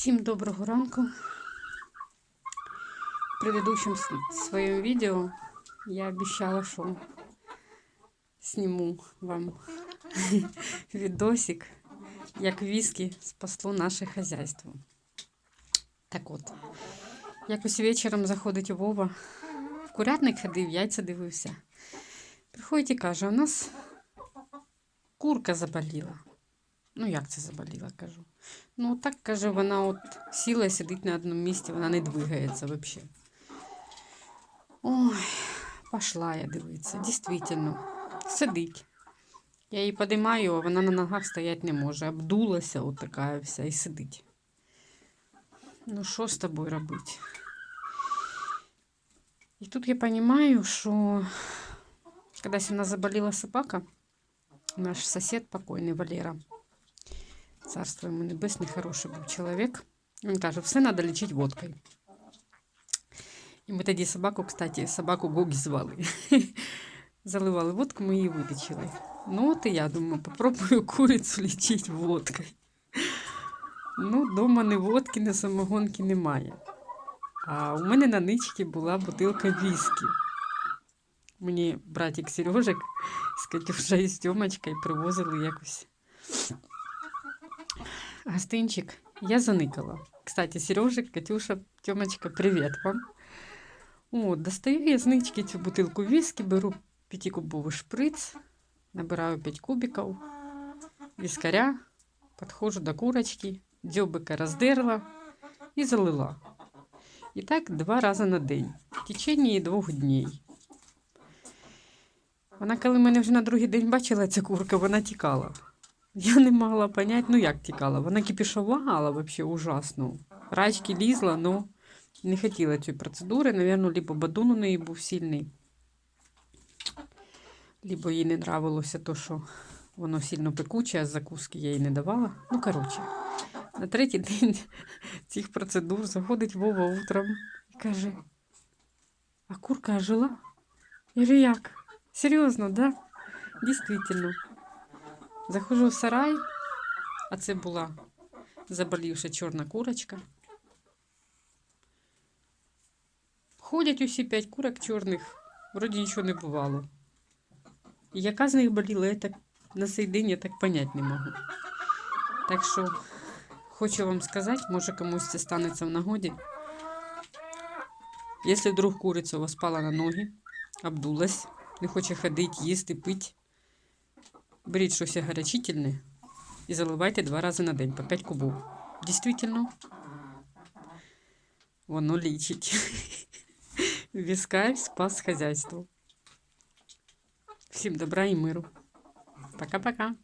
Всім доброго ранку. В предыдущем своем видео я обещала, что сниму вам видосик, як віскі спасло наше хазяйство. Так от, якось вечором заходить Вова, в курятник ходив, яйця дивився. Приходить і каже, у нас курка заболіла. Ну, як це заболіла, кажу. Ну, так каже, вона от сіла і сидить на одному місці, вона не двигається взагалі. Ой, пішла я дивитися. Дійсно, сидить. Я її підіймаю, а вона на ногах стояти не може. Обдулася от така вся і сидить. Ну, що з тобою робити? І тут я розумію, що когда у нас заболела собака, наш сосед покойний Валера, Царство ему небесне, хороший був чоловік. Він каже, все треба лічити водкою. І ми тоді собаку, кстати, собаку Гогі звали. Заливали водку, ми її вилічили. Ну, от і я думаю, попробую курицю лічити водкою. Ну, дома ні водки, ні самогонки немає. А у мене на ничці була бутилка віскі. Мені братик Сережик з Катюшею з Тьомочкою привозили якось гостинчик. Я заникала. Кстати, Сережик, Катюша, Тьомочка, привіт вам. О, достаю я з нички цю бутилку віскі, беру п'ятикубовий шприц, набираю 5 кубиків віскаря, підходжу до курочки, дзьобика роздерла і залила. І так два рази на день, в течение двох днів. Вона, коли мене вже на другий день бачила ця курка, вона тікала. Я не могла понять, ну як тікала. Вона кипішувала вообще ужасно. Рачки лізла, но не хотіла цієї процедури. Наверно, либо бадун у неї був сильний, либо їй не нравилося то, що воно сильно пекуче, а закуски я їй не давала. Ну, коротше, на третій день цих процедур заходить Вова утром і каже: А курка ожила? Я говорю, як? Серйозно, да? Дійсно. Заходжу в сарай, а це була заболівша чорна курочка. Ходять усі п'ять курок чорних, вроді нічого не бувало. Яка з них боліла, я так на цей день я так понять не можу. Так що хочу вам сказати, може комусь це станеться в нагоді. Якщо вдруг куриця у вас пала на ноги, обдулась, не хоче ходити, їсти, пити, беріть щось гарячительне і заливайте два рази на день по 5 кубів. Дійсно, воно лічить. Віскарь спас хазяйство. Всім добра і миру. Пока-пока.